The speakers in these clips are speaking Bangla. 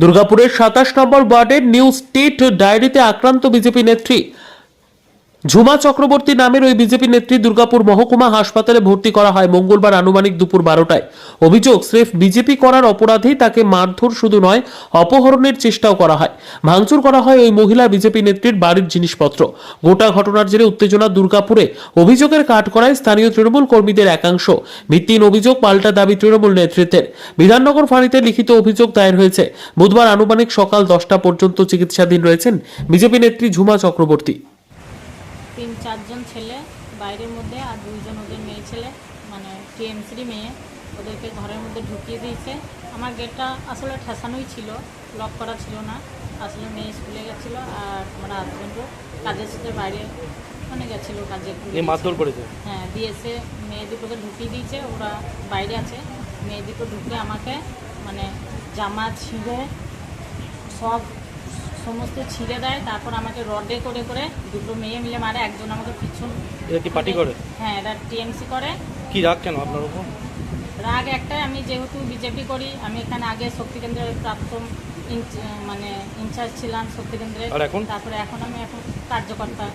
দুর্গাপুরের সাতাশ নম্বর ওয়ার্ডের নিউ স্টেট ডায়েরিতে আক্রান্ত বিজেপি নেত্রী ঝুমা চক্রবর্তী নামের ওই বিজেপি নেত্রী দুর্গাপুর মহকুমা হাসপাতালে ভর্তি করা হয় মঙ্গলবার আনুমানিক দুপুর বারোটায়। অভিযোগ, স্রেফ বিজেপি করার অপরাধেই তাকে মারধর শুধু নয়, অপহরণের চেষ্টাও করা হয়। ভাঙচুর করা হয় ওই মহিলা বিজেপি নেত্রীর বাড়ির জিনিসপত্র। গোটা ঘটনার জেরে উত্তেজনা দুর্গাপুরে। অভিযোগের কাঠ করায় স্থানীয় তৃণমূল কর্মীদের একাংশ। ভিত্তিহীন অভিযোগ, পাল্টা দাবি তৃণমূল নেতৃত্বের। বিধাননগর ফাঁড়িতে লিখিত অভিযোগ দায়ের হয়েছে। বুধবার আনুমানিক সকাল দশটা পর্যন্ত চিকিৎসাধীন রয়েছেন বিজেপি নেত্রী ঝুমা চক্রবর্তী। চারজন ছেলে বাইরের মধ্যে আর দুইজন ওদের মেয়ে ছেলে মানে টিএমসির মেয়ে ওদেরকে ঘরের মধ্যে ঢুকিয়ে দিয়েছে। আমার গেটটা আসলে ঠেসানোই ছিল লক করা ছিল না। আসলে মেয়ে স্কুলে গেছিল আর আমার হাজব্যান্ডও কাজের সাথে বাইরে মানে গেছিল কাজে। মারধর করেছে? হ্যাঁ দিয়েছে মেয়ে দুটোকে ঢুকিয়ে দিয়েছে ওরা বাইরে আছে। মেয়ে দুটো ঢুকে আমাকে মানে জামা ছিঁড়ে সব সমস্ত ছিঁড়ে দেয় তারপর আমাকে রডে করে করে দুটো মেয়ে মিলে মারে একজন আমাকে পিছন এটা কি পার্টি করে? হ্যাঁ এরা টিএমসি করে। কি রাগ কেন আপনার উপর? রাগ একটাই আমি যেহেতু বিজেপি করি আমি এখানে আগে শক্তি কেন্দ্রের প্রাক্তন মানে ইনচার্জ ছিলাম শক্তি কেন্দ্রে। এখন? তারপরে এখন আমি এখন কার্যকর্তা।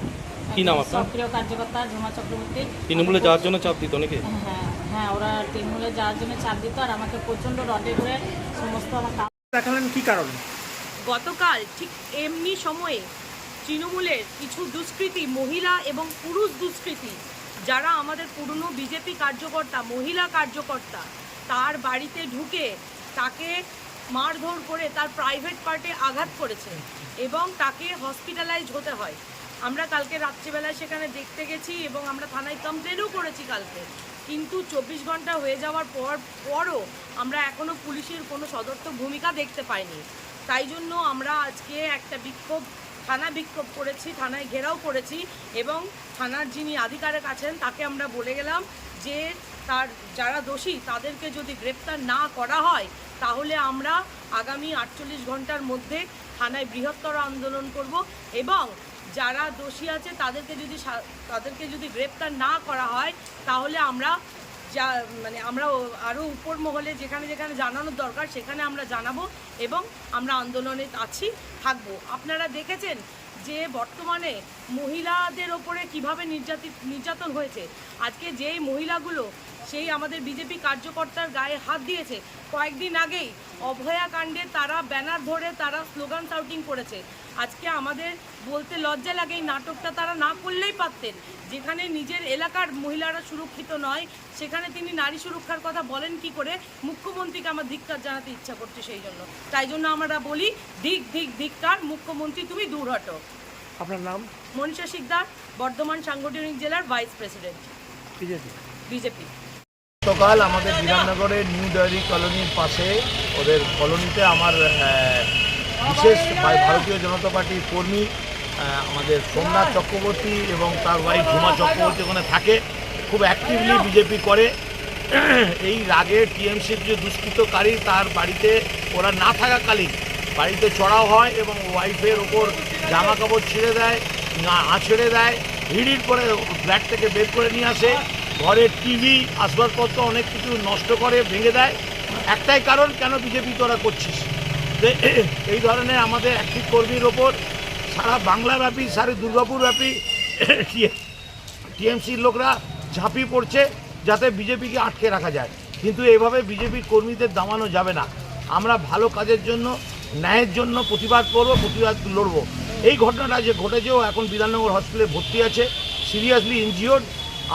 কি নাম আপনার? সক্রিয় কার্যকর্তা ঝুমা চক্রবর্তী। তৃণমূলে যাওয়ার জন্য চাপ দিত নাকি? হ্যাঁ হ্যাঁ ওরা তৃণমূলে যাওয়ার জন্য চাপ দিত আর আমাকে প্রচণ্ড রডে করে সমস্ত আমার দেখালেন কি কারণে? গতকাল ঠিক এমনি সময়ে তৃণমূলের কিছু দুষ্কৃতী, মহিলা এবং পুরুষ দুষ্কৃতী, যারা আমাদের পুরনো বিজেপি কার্যকর্তা, মহিলা কার্যকর্তা, তার বাড়িতে ঢুকে তাকে মারধর করে তার প্রাইভেট পার্টে আঘাত করেছে এবং তাকে হসপিটালাইজ হতে হয়। আমরা কালকে রাত্রিবেলায় সেখানে দেখতে গেছি এবং আমরা থানায় কমপ্লেনও করেছি কালকে। কিন্তু চব্বিশ ঘণ্টা হয়ে যাওয়ার পর, পরও আমরা এখনও পুলিশের কোনো সদর্থক ভূমিকা দেখতে পাইনি। তাই জন্য আমরা আজকে একটা বিক্ষোভ, থানা বিক্ষোভ করেছি, থানায় ঘেরাও করেছি এবং থানার যিনি আধিকারিক আছেন তাকে আমরা বলে গেলাম যে তার যারা দোষী তাদেরকে যদি গ্রেপ্তার না করা হয় তাহলে আমরা আগামী আটচল্লিশ ঘণ্টার মধ্যে থানায় বৃহত্তর আন্দোলন করব এবং যারা দোষী আছে তাদেরকে যদি তাদেরকে যদি গ্রেপ্তার না করা হয় তাহলে আমরা যা মানে আমরা আরও উপর মহলে যেখানে যেখানে জানানোর দরকার, সেখানে আমরা জানাব এবং আমরা আন্দোলনে আছি, থাকব। আপনারা দেখেছেন যে বর্তমানে মহিলাদের ওপরে কীভাবে নির্যাতিত নির্যাতন হয়েছে। আজকে যেই মহিলাগুলো সেই আমাদের বিজেপি কার্যকর্তার গায়ে হাত দিয়েছে। কয়েকদিন আগেই অভয়া কাণ্ডে তারা ব্যানার ধরে তারা স্লোগান সাউটিং করেছে। আজকে আমাদের বলতে লজ্জা লাগে এই নাটকটা তারা না করলেই পারতেন। যেখানে নিজের এলাকার মহিলারা সুরক্ষিত নয় সেখানে তিনি নারী সুরক্ষার কথা বলেন কি করে মুখ্যমন্ত্রীকে আমার ধিক্কার জানাতে ইচ্ছা করছে সেই জন্য। তাই জন্য আমরা বলি ধিক ধিক ধিক্কার মুখ্যমন্ত্রী তুমি দূর হটো। আপনার নাম? মনীষা শিকদার বর্ধমান সাংগঠনিক জেলার ভাইস প্রেসিডেন্ট। বিজেপি। বিজেপি। গতকাল আমাদের বিধাননগরের নিউ ডায়েরি কলোনির পাশে ওদের কলোনিতে আমার বিশেষ ভারতীয় জনতা পার্টির কর্মী আমাদের সোমনাথ চক্রবর্তী এবং তার ওয়াইফ ঝুমা চক্রবর্তী ওখানে থাকে। খুব অ্যাক্টিভলি বিজেপি করে। এই রাগে টিএমসির যে দুষ্কৃতকারী তার বাড়িতে ওরা না থাকাকালীন বাড়িতে চড়াও হয় এবং ওয়াইফের ওপর জামা কাপড় ছেড়ে দেয়, না আছড়ে দেয় হিড়ির করে ফ্ল্যাট থেকে বের করে নিয়ে আসে। ঘরের টিভি আসবাবপত্র অনেক কিছু নষ্ট করে, ভেঙে দেয়। একটাই কারণ, কেন বিজেপি তোরা করছিস? এই ধরনের আমাদের একটি কর্মীর ওপর সারা বাংলাব্যাপী, সারা দুর্গাপুরব্যাপী টিএমসির লোকরা ঝাঁপিয়ে পড়ছে যাতে বিজেপিকে আটকে রাখা যায়। কিন্তু এভাবে বিজেপির কর্মীদের দামানো যাবে না। আমরা ভালো কাজের জন্য, ন্যায়ের জন্য প্রতিবাদ করব, প্রতিবাদ লড়বো। এই ঘটনাটা যে ঘটেছেও এখন বিধাননগর হসপিটালে ভর্তি আছে। সিরিয়াসলি ইনজিওর্ড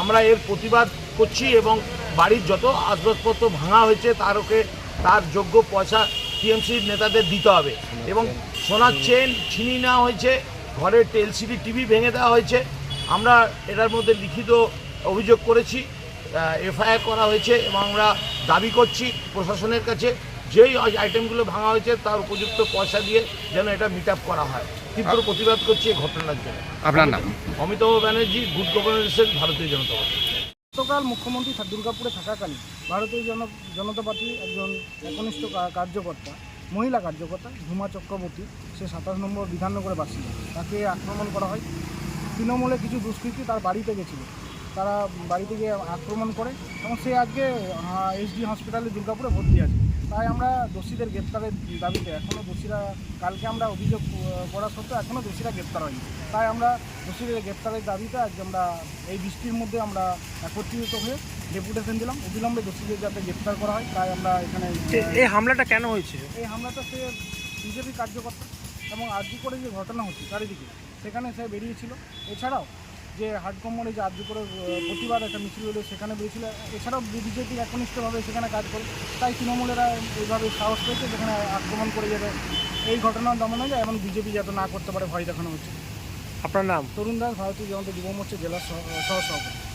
আমরা এর প্রতিবাদ করছি এবং বাড়ির যত আসবাবপত্র ভাঙা হয়েছে, তার ওকে, তার যোগ্য পয়সা টিএমসির নেতাদের দিতে হবে। এবং সোনার চেন ছিনিয়ে নেওয়া হয়েছে, ঘরের এলসিডি, টিভি ভেঙে দেওয়া হয়েছে। আমরা এটার মধ্যে লিখিত অভিযোগ করেছি এফআইআর করা হয়েছে এবং আমরা দাবি করছি প্রশাসনের কাছে, যেই আইটেমগুলো ভাঙা হয়েছে, তার উপযুক্ত পয়সা দিয়ে যেন এটা মিট করা হয়। তীব্র প্রতিবাদ করছি এই ঘটনার জন্য। আপনার নাম? অমিতাভ ব্যানার্জি গুড গভর্নেন্সের ভারতীয় জনতা পার্টি। গতকাল মুখ্যমন্ত্রী দুর্গাপুরে থাকাকালীন ভারতীয় জন জনতা পার্টি একজন একনিষ্ঠ কার্যকর্তা মহিলা কার্যকর্তা ধুমা চক্রবর্তী সে সাতাশ নম্বর বিধাননগরে বাসিন্দা। তাকে আক্রমণ করা হয়। তৃণমূলে কিছু দুষ্কৃতি তার বাড়িতে গেছিল। তারা বাড়ি থেকে আক্রমণ করে এবং সে আজকে এসডি হসপিটালে দুর্গাপুরে ভর্তি আছে। তাই আমরা দোষীদের গ্রেপ্তারের দাবিতে এখনও দোষীরা কালকে আমরা অভিযোগ করা সত্ত্বেও এখনও দোষীরা গ্রেপ্তার হয়নি। তাই আমরা দোষীদের গ্রেপ্তারের দাবিতে আজকে আমরা এই বৃষ্টির মধ্যে আমরা একত্রিত হয়ে ডেপুটেশন দিলাম। অবিলম্বে দোষীদের যাতে গ্রেপ্তার করা হয় তাই আমরা এখানে এই হামলাটা কেন হয়েছে? এই হামলাটা সে বিজেপি কার্যকর্তা এবং আর্জি করে যে ঘটনা হচ্ছে চারিদিকে সেখানে সে বেরিয়েছিল। এছাড়াও যে হাটকম্বরে যে আর্য করে প্রতিবাদ একটা মিছিল হলো সেখানে বেরিয়েছিল এছাড়াও বিজেপি একনিষ্ঠভাবে সেখানে কাজ করে। তাই তৃণমূলেরা এইভাবে সাহস পেয়েছে যেখানে আক্রমণ করে যাবে। এই ঘটনা দমনে যায় এবং বিজেপি যাতে না করতে পারে ভয় দেখানো হচ্ছে। আপনার নাম? তরুণ দাস ভারতীয় জনতা যুব মোর্চা জেলার সহ সহ সভাপতি